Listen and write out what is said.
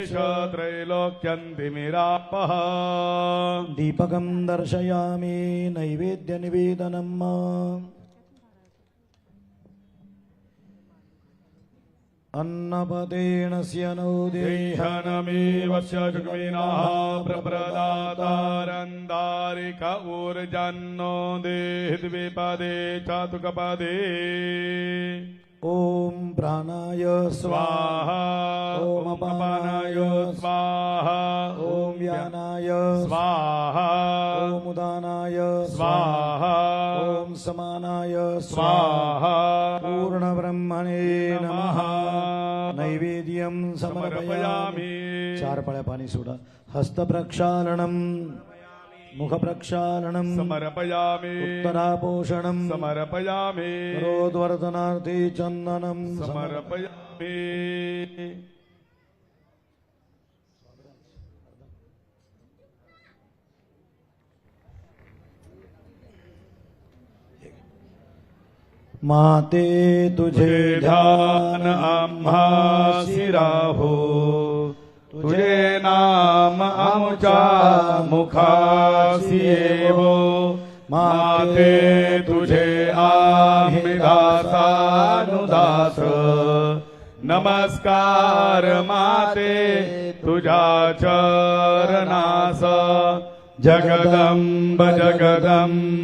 त्रैलोक्यन्तिमिरापः दीपकं दर्शयामि नैवेद्यनिवेदनम् अन्नपदेणस्य नो देह देहनमेव शक्मिनः प्रप्रदातारन्दारिक ऊर्जन्नो देहद्विपदे चातुकपदे ॐ प्राणाय स्वाहा। ॐ अपानाय स्वाहा। ॐ व्यानाय स्वाहा। ॐ उदानाय स्वाहा। ॐ समानाय स्वाहा। पूर्णब्रह्मणे नमः। नमः। नैवेद्यं समर्पयामि। चार पळ्या पाणी सोडा। हस्तप्रक्षालनं मुखप्रक्षालनं समर्पयामि। उत्तरापोषणं समर्पयामि। करोद्वर्धनार्थे चन्दनं समर्पयामि। माते तुझे ध्यान आम्हासी राहो। तुझे मुखासी वो माते तुझे आमिदासानुदास। दासानुदास नमस्कार माते तुझा चरनास जगदम्ब जगदंब